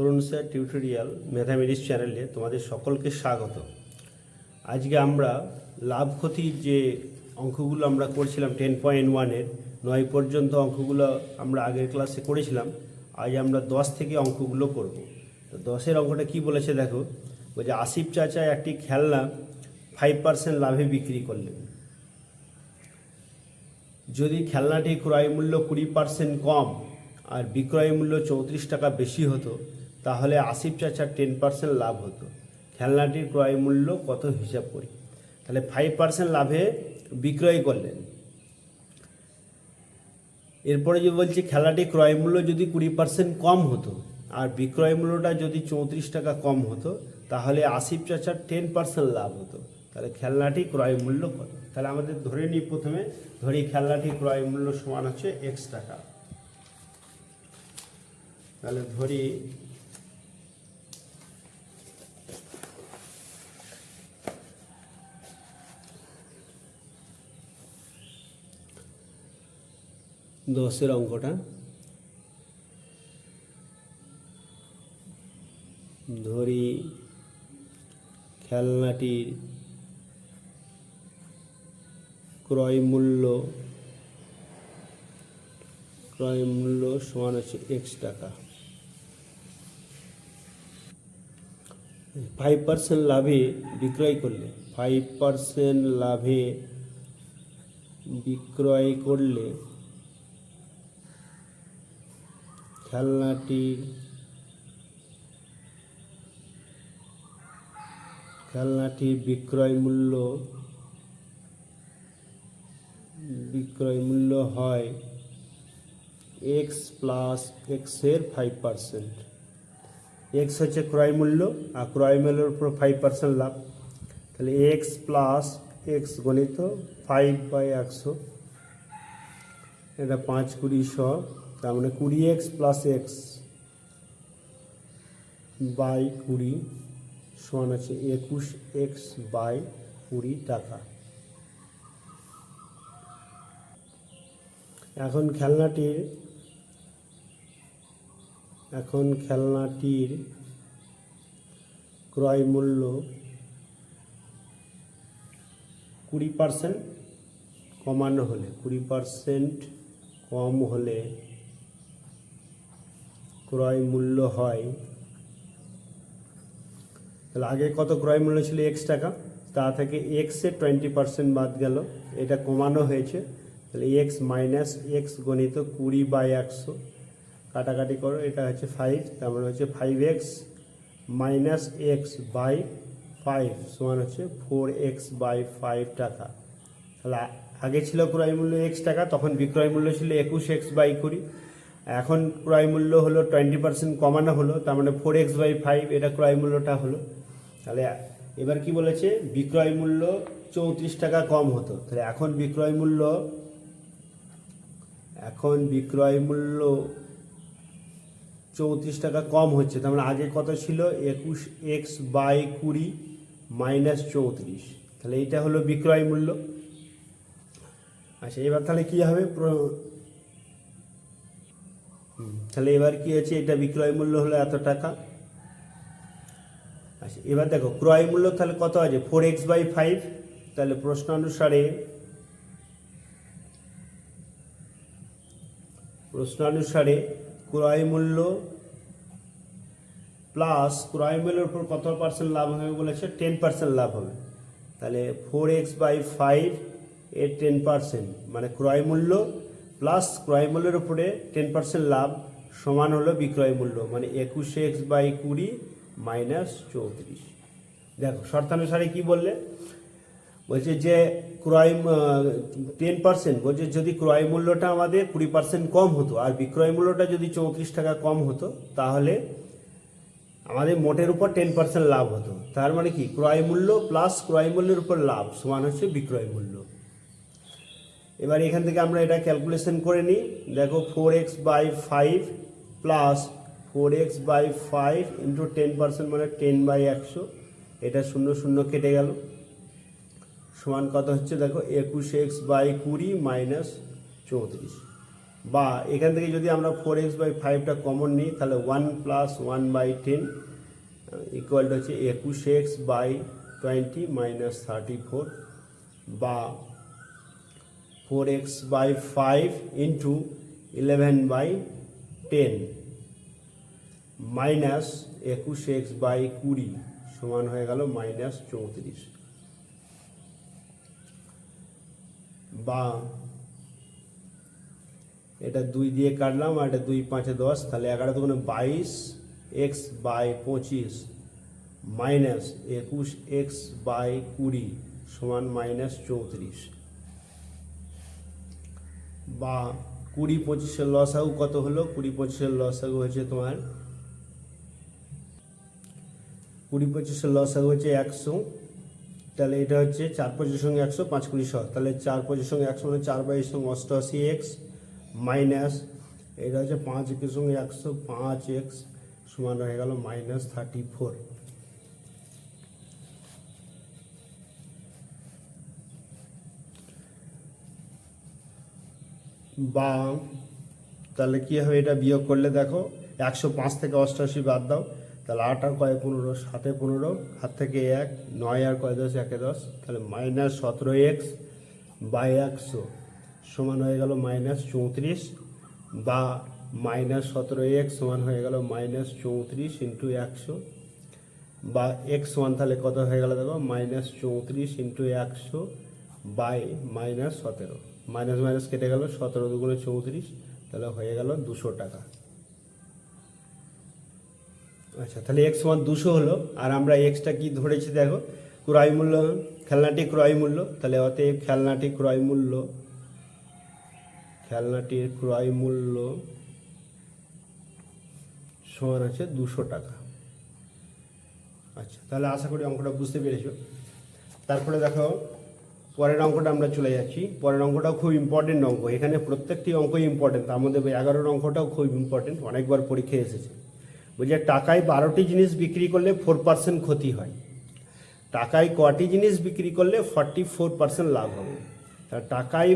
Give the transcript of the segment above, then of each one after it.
তরুণ sir tutorial mathematics চ্যানেলে তোমাদের সকলকে স্বাগত। আজকে আমরা লাভ ক্ষতির যে অঙ্কগুলো আমরা করছিলাম টেন পয়েন্ট ওয়ানের নয় পর্যন্ত অঙ্কগুলো আমরা আগের ক্লাসে করেছিলাম, আজ আমরা দশ থেকে অঙ্কগুলো করব। তো দশের অঙ্কটা কি বলেছে দেখো, বলছে, আসিফ চাচা একটি খেলনা ফাইভ পার্সেন্ট লাভে বিক্রি করলেন। যদি খেলনাটি ক্রয় মূল্য কুড়ি পার্সেন্ট কম আর বিক্রয় মূল্য চৌত্রিশ টাকা বেশি হতো তাহলে আসিফ চাচার টেন পার্সেন্ট লাভ হতো। খেলনাটির ক্রয় মূল্য কত হিসাব করি? তাহলে ফাইভ পার্সেন্ট লাভে বিক্রয় করলেন। এরপরে যে বলছি, খেলাটি ক্রয় মূল্য যদি কুড়ি পার্সেন্ট কম হতো আর বিক্রয় মূল্যটা যদি চৌত্রিশ টাকা কম হতো, তাহলে আসিফ চাচার টেন পার্সেন্ট লাভ হতো। তাহলে খেলনাটি ক্রয় মূল্য কত? তাহলে আমাদের ধরে নিই প্রথমে, ধরি খেলনাটি ক্রয় মূল্য সমান হচ্ছে এক্স টাকা। তাহলে ধরি দশের অঙ্কটা। ধরি খেলনাটির ক্রয় মূল্য ক্রয় মূল্য সমান হচ্ছে এক্স টাকা। ফাইভ পার্সেন্ট লাভে বিক্রয় করলে ফাইভ পার্সেন্ট লাভে বিক্রয় করলে খেলনাটির খেলনাটির বিক্রয় মূল্য বিক্রয় মূল্য হয় এক্স প্লাস এক্সের ফাইভ পার্সেন্ট এক্স হচ্ছে ক্রয় মূল্য, আর ক্রয় মূল্যের উপর ফাইভ পার্সেন্ট লাভ। তাহলে এক্স প্লাস এক্স গণিত ফাইভ বাই একশো। এটা পাঁচ কুড়ি শ। তার মানে কুড়ি এক্স প্লাস এক্স বাই কুড়ি সমান আছে একুশ এক্স বাই কুড়ি টাকা। এখন খেলনাটির এখন খেলনাটির ক্রয় মূল্য কুড়ি পার্সেন্ট কমানো হলে, কুড়ি পার্সেন্ট কম হলে ক্রয় মূল্য হয়। তাহলে আগে কত ক্রয় মূল্য ছিল এক্স টাকা? তা থেকে এক্সের টোয়েন্টি পার্সেন্ট বাদ গেল। এটা কমানো হয়েছে। তাহলে এক্স মাইনাস এক্স গণিত কুড়ি বাই একশো। কাটাকাটি করো, এটা হচ্ছে ফাইভ তার মানে হচ্ছে five X minus X by five সমান হচ্ছে ফোর এক্স বাই ফাইভ টাকা। তাহলে আগে ছিল ক্রয় মূল্য এক্স টাকা, তখন বিক্রয় মূল্য ছিল একুশ এক্স বাই কুড়ি। এখন ক্রয় মূল্য হলো টোয়েন্টি পার্সেন্ট কমানো হলো, তার মানে ফোর এক্স বাই ফাইভ এটা ক্রয় মূল্যটা হলো। তাহলে এবার কি বলেছে? বিক্রয় মূল্য চৌত্রিশ টাকা কম হতো। তাহলে এখন বিক্রয় মূল্য, এখন বিক্রয় মূল্য চৌত্রিশ টাকা কম হচ্ছে, তার মানে আগে কত ছিল? একুশ এক্স বাই কুড়ি মাইনাস চৌত্রিশ। তাহলে এইটা হলো বিক্রয় মূল্য। আচ্ছা এবার তাহলে কী হবে? তাহলে এবার কি হচ্ছে এটা বিক্রয় মূল্য হলো এত টাকা। আচ্ছা এবার দেখো, ক্রয় মূল্য তাহলে কত আছে? ফোর এক্স বাই ফাইভ তাহলে প্রশ্ন অনুসারে প্রশ্নানুসারে ক্রয় মূল্য প্লাস ক্রয় মূল্যের উপর কত পার্সেন্ট লাভ হবে বলেছে? টেন পার্সেন্ট লাভ হবে। তাহলে ফোর এক্স বাই ফাইভ এর টেন পার্সেন্ট মানে ক্রয় মূল্য প্লাস ক্রয় মূল্যের উপরে টেন পার্সেন্ট লাভ সমান হলো বিক্রয় মূল্য মানে একুশ এক্স বাই কুড়ি মাইনাস চৌত্রিশ। দেখো, শর্তানুসারে কি বললে? বলছে যে ক্রয় টেন পার্সেন্ট বলছে যদি ক্রয় মূল্যটা আমাদের কুড়ি পার্সেন্ট কম হতো, আর বিক্রয় মূল্যটা যদি চৌত্রিশ টাকা কম হতো, তাহলে আমাদের মোটের উপর টেন পার্সেন্ট লাভ হতো। তার মানে কি? ক্রয় মূল্য প্লাস ক্রয় মূল্যের উপর লাভ সমান হচ্ছে বিক্রয় মূল্য। এবার এখান থেকে আমরা এটা ক্যালকুলেশন করে নিই। দেখো four X by five plus four X by five into ten percent মানে টেন বাই একশো। এটা শূন্য শূন্য কেটে গেল। সমান কত হচ্ছে? দেখো একুশ এক্স বাই কুড়ি মাইনাস চৌত্রিশ। বা এখান থেকে যদি আমরা ফোর এক্স বাই ফাইভটা কমন নিই, তাহলে one plus one by ten equal হচ্ছে একুশ X by twenty minus thirty four বা four X by five into eleven by ten minus একুশ এক্স বাই কুড়ি সমান হয়ে গেল মাইনাস চৌত্রিশ। বা এটা দুই দিয়ে কাটলাম আর এটা দুই পাঁচে দশ, তাহলে এগারো দুগুণে বাইশ এক্স বাই পঁচিশ মাইনাস একুশ এক্স বাই কুড়ি সমান মাইনাস চৌত্রিশ। বা কুড়ি পঁচিশের লসাগু কত হলো? কুড়ি পঁচিশের লসাগু হয়েছে তোমার কুড়ি পঁচিশের লসাগু হচ্ছে একশো। তাহলে এটা হচ্ছে চার পঁচিশের সঙ্গে একশো, পাঁচ কুড়ি শ তাহলে চার পঁচিশের সঙ্গে একশো মানে চার বাইশের সঙ্গে অষ্টআশি এক্স মাইনাস, এটা হচ্ছে পাঁচ একের সঙ্গে একশো, পাঁচ এক্স সমান হয়ে গেল মাইনাস থার্টি ফোর। বা তাহলে কি হবে? এটা বিয়োগ করলে দেখো, একশো পাঁচ থেকে অষ্টআশি বাদ দাও। তাহলে আট আর কয় পনেরো? সাতে পনেরো। হাত থেকে এক, নয় আর কয় দশ? একে দশ। তাহলে মাইনাস সতেরো এক্স বাই একশো সমান হয়ে গেল মাইনাস চৌত্রিশ বা মাইনাস সতেরো এক্স সমান হয়ে গেল মাইনাস চৌত্রিশ ইন্টু একশো বা এক্স ওয়ান তাহলে কত হয়ে গেল দেখো? মাইনাস চৌত্রিশ ইন্টু একশো বাই মাইনাস সতেরো। মাইনাস মাইনাস কেটে গেল সতেরো দুগুণে চৌত্রিশ, তাহলে হয়ে গেল দুশো টাকা। আচ্ছা তাহলে এক্স ওয়ান দুশো হলো, আর আমরা এক্সটা কি ধরেছি দেখো? ক্রয় মূল্য, খেলনাটি ক্রয় মূল্য, তাহলে অতএব খেলনাটি ক্রয় মূল্য, খেলনাটির ক্রয় মূল্য সমান আছে দুশো টাকা। আচ্ছা তাহলে আশা করি অঙ্কটা বুঝতে পেরেছ। তারপরে দেখো পরের অঙ্কটা আমরা চলে যাচ্ছি। পরের অঙ্কটাও খুব ইম্পর্টেন্ট অঙ্ক। এখানে প্রত্যেকটি অঙ্কই ইম্পর্টেন্ট তার মধ্যে এগারোর অঙ্কটাও খুব ইম্পর্টেন্ট অনেকবার পরীক্ষায় এসেছে। বলছে, টাকায় বারোটি জিনিস বিক্রি করলে ফোর পার্সেন্ট ক্ষতি হয়। টাকায় কটি জিনিস বিক্রি করলে ফর্টি ফোর পার্সেন্ট লাভ হবে। তাহলে টাকায়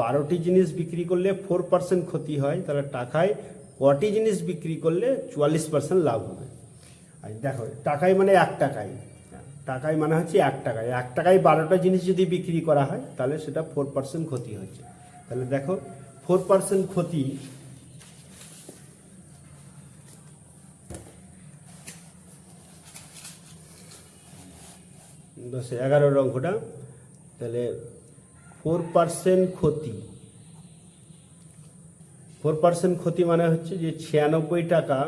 বারোটি জিনিস বিক্রি করলে ফোর পার্সেন্ট ক্ষতি হয়। তাহলে টাকায় কটি জিনিস বিক্রি করলে চুয়াল্লিশ পার্সেন্ট লাভ হবে। আর দেখো, টাকায় মানে এক টাকায়। টাকায় মানে হচ্ছে এক টাকায়। এক টাকায় বারোটা জিনিস যদি বিক্রি করা হয়, তাহলে সেটা ফোর পার্সেন্ট ক্ষতি হচ্ছে। তাহলে দেখো ফোর পার্সেন্ট ক্ষতি দশে এগারোর অঙ্কটা, তাহলে ফোর পার্সেন্ট ক্ষতি। ফোর পার্সেন্ট ক্ষতি মানে হচ্ছে যে ছিয়ানব্বই টাকা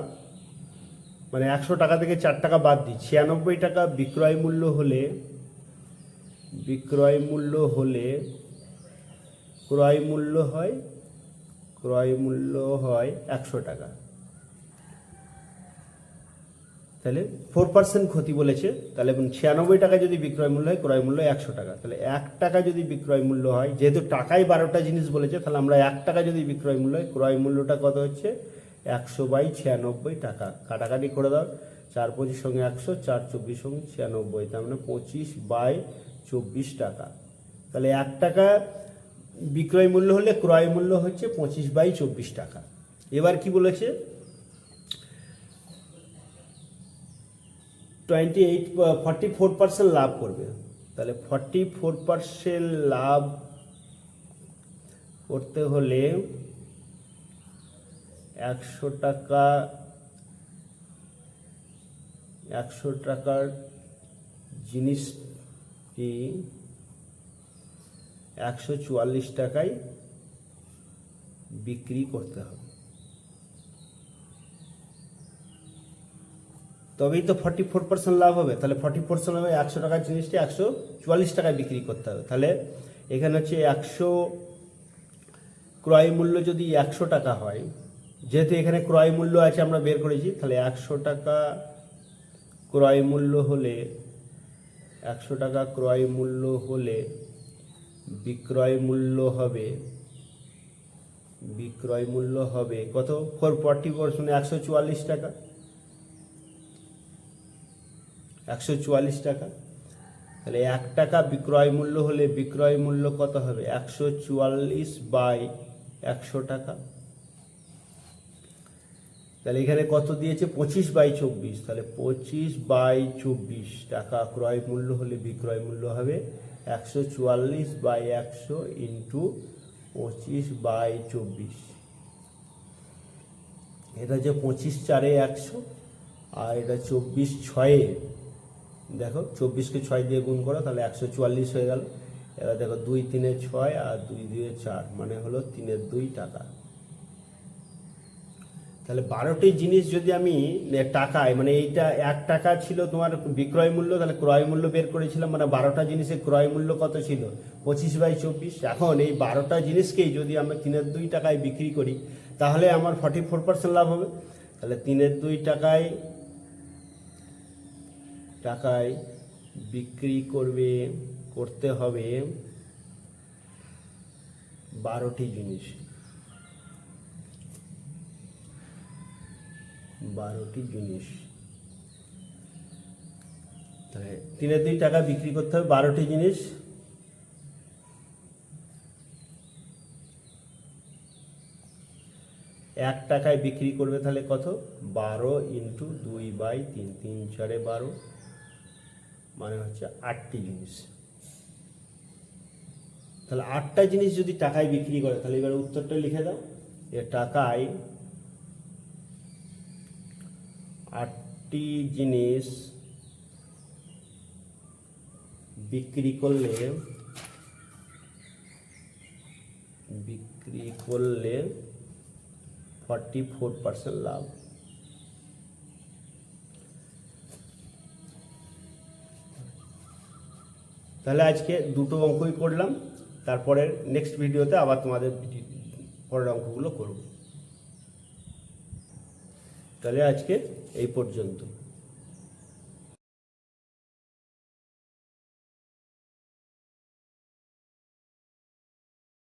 মানে একশো টাকা থেকে চার টাকা বাদ দিই। ছিয়ানব্বই টাকা বিক্রয় মূল্য হলে, বিক্রয় মূল্য হলে, ক্রয় মূল্য হয়, ক্রয় মূল্য হয় একশো টাকা। তাহলে ফোর পার্সেন্ট ক্ষতি বলেছে। তাহলে ছিয়ানব্বই টাকা যদি বিক্রয় মূল্য হয়, ক্রয় মূল্য একশো টাকা। তাহলে এক টাকা যদি বিক্রয় মূল্য হয়, যেহেতু টাকায় বারোটা জিনিস বলেছে, তাহলে আমরা এক টাকা যদি বিক্রয় মূল্য হয়, ক্রয় মূল্যটা কত হচ্ছে? একশো বাই ছিয়ানব্বই টাকা। কাটাকাটি করে দাও। চার পঁচিশ সঙ্গে একশো, চার চব্বিশ সঙ্গে ছিয়ানব্বই, তার মানে পঁচিশ বাই চব্বিশ টাকা। তাহলে এক টাকা বিক্রয় মূল্য হলে ক্রয় মূল্য হচ্ছে পঁচিশ বাই চব্বিশ টাকা। এবার কি বলেছে? Twenty eight, forty four percent লাভ করবে। তাহলে ফর্টি ফোর পার্সেন্ট লাভ করতে হলে একশো টাকা, একশো টাকার জিনিসটি একশো চুয়াল্লিশ টাকায় বিক্রি করতে হবে। তবেই তো ফর্টি ফোর পার্সেন্ট লাভ হবে। তাহলে ফর্টি পার্সেন্ট হবে একশো টাকার জিনিসটি, একশো চুয়াল্লিশ টাকায় বিক্রি করতে হবে। তাহলে এখানে হচ্ছে একশো ক্রয় মূল্য যদি একশো টাকা হয় যেহেতু এখানে ক্রয় মূল্য আছে আমরা বের করেছি, তাহলে একশো টাকা ক্রয় মূল্য হলে, একশো টাকা ক্রয় মূল্য হলে বিক্রয় মূল্য হবে, বিক্রয় মূল্য হবে কত? ফোর ফর্টি পার্সেন্ট একশো চুয়াল্লিশ টাকা। একশো চুয়াল্লিশ টাকা। তাহলে এক টাকা বিক্রয় মূল্য হলে বিক্রয় মূল্য কত হবে? একশো চুয়াল্লিশ বাই একশো টাকা। তাহলে এখানে কত দিয়েছে? পঁচিশ বাই চব্বিশ। তাহলে পঁচিশ বাই চব্বিশ। টাকা ক্রয় মূল্য হলে বিক্রয় মূল্য হবে একশো চুয়াল্লিশ বাই একশো ইন্টু পঁচিশ বাই চব্বিশ। এটা যে পঁচিশ চারে একশো আর এটা চব্বিশ ছয়ে, দেখো চব্বিশকে ছয় দিয়ে গুণ করো, তাহলে একশো চুয়াল্লিশ হয়ে গেল। এবার দেখো দুই তিনে ছয় আর দুই দুয়ে চার মানে হলো তিনের দুই টাকা। তাহলে বারোটি জিনিস যদি আমি টাকায় মানে এইটা এক টাকা ছিল তোমার বিক্রয় মূল্য, তাহলে ক্রয় মূল্য বের করেছিলাম মানে বারোটা জিনিসের ক্রয় মূল্য কত ছিল? পঁচিশ বাই চব্বিশ। এখন এই বারোটা জিনিসকেই যদি আমরা তিনের দুই টাকায় বিক্রি করি, তাহলে আমার ফর্টি ফোর পার্সেন্ট লাভ হবে। তাহলে তিনের দুই টাকায় টাকায় বিক্রি করবে, করতে হবে বারোটি জিনিস। বারোটি জিনিস। তাহলে তিনের দুই টাকা বিক্রি করতে হবে, বারোটি জিনিস। এক টাকায় বিক্রি করবে তাহলে কত? বারো ইন্টু দুই বাই তিন তিন চারে বারো। মানে হচ্ছে আটটি জিনিস। তাহলে আটটা জিনিস যদি টাকায় বিক্রি করে, তাহলে এবার উত্তরটা লিখে দাও। এ টাকায় আটটি জিনিস বিক্রি করলে বিক্রি করলে ফর্টি ফোর পার্সেন্ট লাভ। তাহলে আজকে দুটো অঙ্কই করলাম তারপরে নেক্সট ভিডিওতে আবার তোমাদের পরের অঙ্কগুলো করব। তাহলে আজকে এই পর্যন্ত।